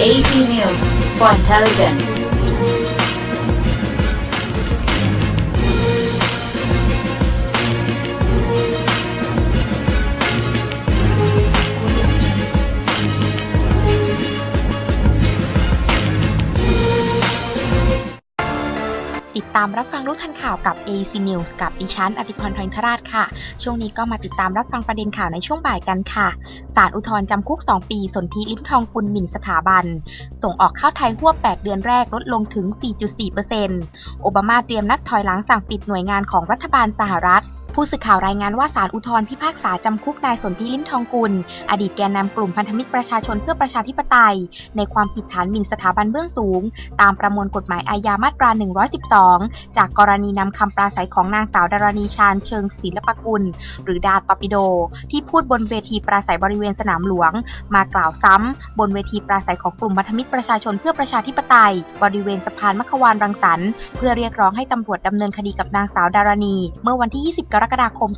AP News for Intelligence. ติดตามรับฟังรู้ทันข่าวกับ AC News กับดิฉันอติพรทองทราชค่ะ ช่วงนี้ก็มาติดตามรับฟังประเด็นข่าวในช่วงบ่ายกันค่ะ ศาลอุทธรณ์จำคุก 2 ปี สนธิลิ้มทองกุลหมิ่นสถาบัน ส่งออกข้าวไทยหัว 8 เดือนแรกลดลงถึง 4.4%โอบามาเตรียมนัดถอยหลังสั่งปิดหน่วยงานของรัฐบาลสหรัฐ ผู้สื่อข่าวรายงานว่าศาลอุทธรพิพากษาจำคุกนายสนธิลิ้มทองกุล อดีตแกนนำกลุ่มพันธมิตรประชาชนเพื่อประชาธิปไตย ในความผิดฐานหมิ่นสถาบันเบื้องสูง ตามประมวลกฎหมายอาญามาตรา 112 จากกรณีนำคำปราศัยของนางสาวดารณีชาญเชิงศิลปกุล หรือดาตอปิโด ที่พูดบนเวทีปราศัยบริเวณสนามหลวง มากล่าวซ้ำบนเวทีปราศัยของกลุ่มพันธมิตรประชาชนเพื่อประชาธิปไตย บริเวณสะพานมัขวานรังสรรค์เพื่อเรียกร้องให้ตำรวจดำเนินคดีกับนางสาวดารณี เมื่อวันที่ 20 กรกฎาคม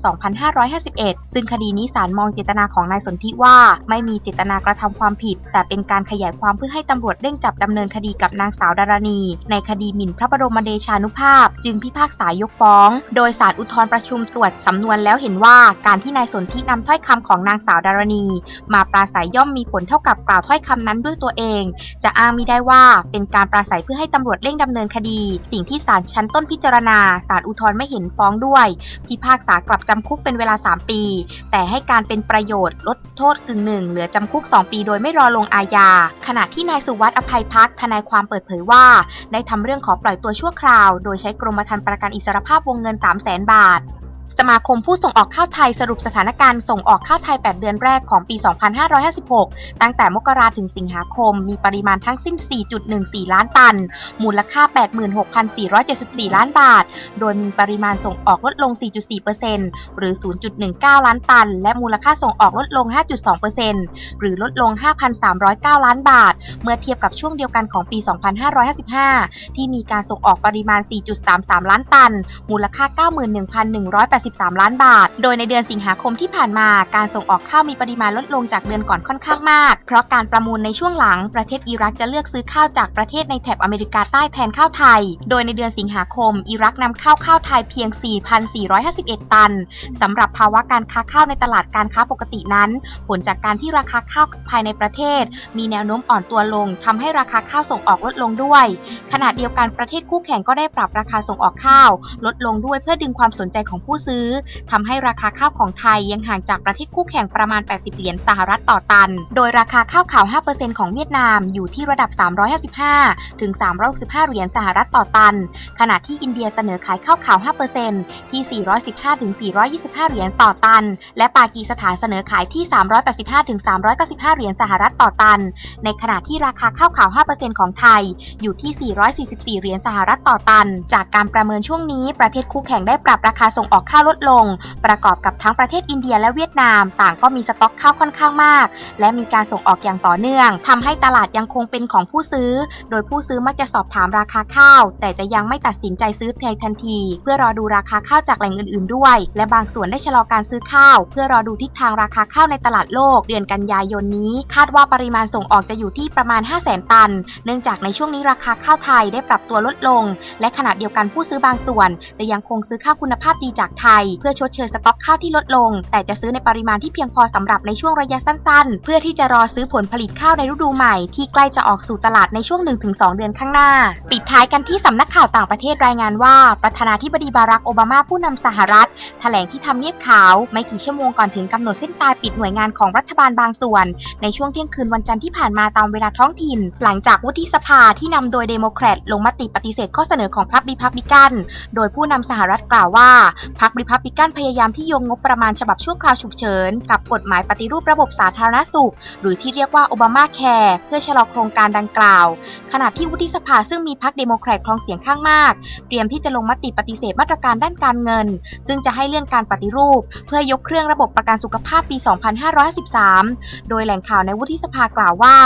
2551 ซึ่งคดีนี้ศาลมองเจตนาของนายสนธิว่า ไม่มีเจตนากระทำความผิด แต่เป็นการขยายความเพื่อให้ตำรวจเร่งจับดำเนินคดีกับนางสาวดารณี ในคดีหมิ่นพระบรมเดชานุภาพ จึงพิพากษายกฟ้อง โดยศาลอุทธรณ์ประชุมตรวจสำนวนแล้วเห็นว่าการที่นายสนธินำถ้อยคำของนางสาวดารณี มาปราศัยย่อมมีผลเท่ากับกล่าวถ้อยคำนั้นด้วยตัวเอง จะอ้างมิได้ว่าเป็นการปราศัยเพื่อให้ตำรวจเร่งดำเนินคดี สิ่งที่ศาลชั้นต้นพิจารณาศาลอุทธรณ์ไม่เห็นฟ้องด้วย พิพากษากลับจำคุกเป็นเวลา 3 ปี แต่ให้การเป็นประโยชน์ลดโทษกึ่งหนึ่งเหลือจำคุก 2 ปีโดยไม่รอลงอาญา ขณะที่นายสุวัสด์อภัยพักทนายความเปิดเผยว่า ได้ทำเรื่องขอปล่อยตัวชั่วคราว โดยใช้กรมธรรม์ประกันอิสรภาพวงเงิน 3 0 0 0 0 0 บาท สมาคมผู้ส่งออกข้าวไทยสรุปสถานการณ์ส่งออกข้าวไทย 8 เดือนแรกของปี 2556 ตั้งแต่มกราถึงสิงหาคม มีปริมาณทั้งสิ้น 4.14 ล้านตัน มูลค่า 86,474 ล้านบาท โดยมีปริมาณส่งออกลดลง 4.4%หรือ 0.19 ล้านตัน และมูลค่าส่งออกลดลง 5.2%หรือลดลง 5,309 ล้านบาท เมื่อเทียบกับช่วงเดียวกันของปี 2555 ที่มีการส่งออกปริมาณ 4.33 ล้านตัน มูลค่า 91,180 13 ล้านบาท โดยในเดือนสิงหาคมที่ผ่านมา การส่งออกข้าวมีปริมาณลดลงจากเดือนก่อนค่อนข้างมาก เพราะการประมูลในช่วงหลัง ประเทศอิรักจะเลือกซื้อข้าวจากประเทศในแถบอเมริกาใต้แทนข้าวไทย โดยในเดือนสิงหาคม อิรักนำข้าวข้าวไทยเพียง 4,451 ตันสำหรับภาวะการค้าข้าวในตลาดการค้าปกตินั้น ผลจากการที่ราคาข้าวภายในประเทศ มีแนวโน้มอ่อนตัวลงทำให้ราคาข้าวส่งออกลดลงด้วย ขณะเดียวกันประเทศคู่แข่งก็ได้ปรับราคาส่งออกข้าว ลดลงด้วยเพื่อดึงความสนใจของผู้ซื้อทำให้ราคาข้าวของไทยยังห่างจากประเทศคู่แข่งประมาณ 80 เหรียญสหรัฐต่อตัน โดยราคาข้าวขาว 5%ของเวียดนามอยู่ที่ระดับ 355 ถึง 365 เหรียญสหรัฐต่อตัน ขณะที่อินเดียเสนอขายข้าวขาว 5%ที่ 415 ถึง 425 เหรียญต่อตัน และปากีสถานเสนอขายที่ 385 ถึง 395 เหรียญสหรัฐต่อตัน ในขณะที่ราคาข้าวขาว 5%ของไทยอยู่ที่ 444 เหรียญสหรัฐต่อตัน จากการประเมินช่วงนี้ประเทศคู่แข่งได้ปรับราคาส่งออกข้าวาวลดลง ประกอบกับทั้งประเทศอินเดียและเวียดนาม ต่างก็มีสต็อกข้าวค่อนข้างมาก และมีการส่งออกอย่างต่อเนื่องทำให้ตลาดยังคงเป็นของผู้ซื้อ โดยผู้ซื้อมักจะสอบถามราคาข้าว แต่จะยังไม่ตัดสินใจซื้อในทันที เพื่อรอดูราคาข้าวจากแหล่งอื่นๆด้วย และบางส่วนได้ชะลอการซื้อข้าว เพื่อรอดูทิศทางราคาข้าวในตลาดโลก เดือนกันยายนนี้ คาดว่าปริมาณส่งออกจะอยู่ที่ประมาณ 5 0 0 0 0 0 ตัน เนื่องจากในช่วงนี้ราคาข้าวไทยได้ปรับตัวลดลง และขณะเดียวกันผู้ซื้อบางส่วน จะยังคงซื้อข้าวคุณภาพดีจากไทยเพื่อชดเชยสต็อกข้าวที่ลดลง แต่จะซื้อในปริมาณที่เพียงพอสำหรับในช่วงระยะสั้นๆ เพื่อที่จะรอซื้อผลผลิตข้าวในฤดูใหม่ ที่ใกล้จะออกสู่ตลาดในช่วง 1-2 เดือนข้างหน้า ปิดท้ายกันที่สำนักข่าวต่างประเทศรายงานว่า ประธานาธิบดีบารักโอบามาผู้นำสหรัฐแถลงที่ทำเนียบขาว ไม่กี่ชั่วโมงก่อนถึงกำหนดเส้นตายปิดหน่วยงานของรัฐบาลบางส่วน ในช่วงเที่ยงคืนวันจันทร์ที่ผ่านมาตามเวลาท้องถิ่น หลังจากวุฒิสภาที่นำโดยเดโมแครตลงมติปฏิเสธข้อเสนอของพรรคริพับลิกัน โดยผู้นำสหรัฐกล่าวว่าพรรคริพับลิกันพยายามที่โยงงบประมาณฉบับชั่วคราวฉุกเฉิน กับกฎหมายปฏิรูประบบสาธารณสุข หรือที่เรียกว่าโอบามาแคร์เพื่อชะลอโครงการดังกล่าว ขณะที่วุฒิสภาซึ่งมีพรรคเดโมแครตครองเสียงข้างมาก เตรียมที่จะลงมติปฏิเสธมาตรการด้านการเงิน ซึ่งจะให้เลื่อนการปฏิรูป เพื่อยกเครื่องระบบประกันสุขภาพปี 2553 โดยแหล่งข่าวในวุฒิสภากล่าวว่า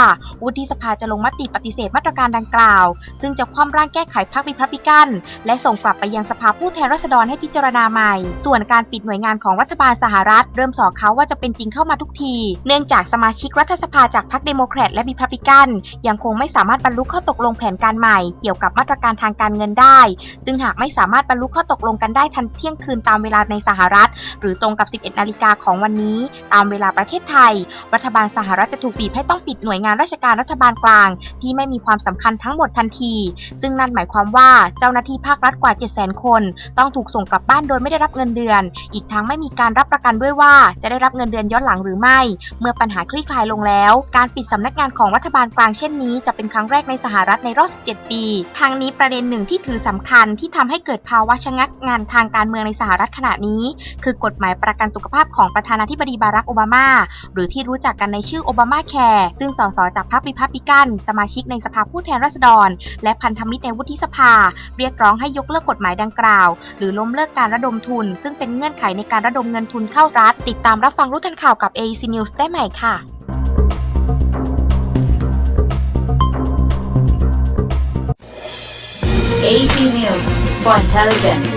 วุฒิสภาจะลงมติปฏิเสธมาตรการดังกล่าว ซึ่งจะคว่ำร่างแก้ไขพรรคริพับลิกัน และส่งกลับไปยังสภาผู้แทนราษฎรให้พิจารณาใหม่ส่วนการปิดหน่วยงานของรัฐบาลสหรัฐ เริ่มสอกเขาว่าจะเป็นจริงเข้ามาทุกที เนื่องจากสมาชิกรัฐสภาจากพรรคเดโมแครตและริพับลิกัน ยังคงไม่สามารถบรรลุข้อตกลงแผนการใหม่ เกี่ยวกับมาตรการทางการเงินได้ ซึ่งหากไม่สามารถบรรลุข้อตกลงกันได้ทันเที่ยงคืนตามเวลาในสหรัฐ หรือตรงกับ 11 นาฬิกาของวันนี้ ตามเวลาประเทศไทย รัฐบาลสหรัฐจะถูกบีบให้ต้องปิดหน่วยงานราชการรัฐบาลกลาง ที่ไม่มีความสำคัญทั้งหมดทันที ซึ่งนั่นหมายความว่าเจ้าหน้าที่ภาครัฐกว่า 700,000 คน ต้องถูกส่งกลับบ้านโดยไม่ได้รับเงินเดือน อีกทั้งไม่มีการรับประกันด้วยว่า จะได้รับเงินเดือนย้อนหลังหรือไม่ เมื่อปัญหาคลี่คลายลงแล้ว การปิดสำนักงานของรัฐบาลกลางเช่นนี้ จะเป็นครั้งแรกในสหรัฐในรอบ 17 ปี ทางนี้ประเด็นหนึ่งที่ถือสำคัญที่ทำให้เกิดภาวะชะงักงานทางการเมืองในสหรัฐขณะนี้ คือกฎหมายประกันสุขภาพของประธานาธิบดีบารักโอบามา หรือที่รู้จักกันในชื่อโอบามาแคร์ซึ่งสสจากพรรคริพับลิกัน สมาชิกในสภาผู้แทนราษฎร และพันธมิตรในวุฒิสภา เรียกร้องให้ยกเลิกกฎหมายดังกล่าว หรือล้มเลิกการระดมทุนซึ่งเป็นเงื่อนไขในการระดมเงินทุนเข้ารัฐ ติดตามรับฟังรู้ทันข่าวกับ AEC News ได้ใหม่ค่ะ AC News for Intelligent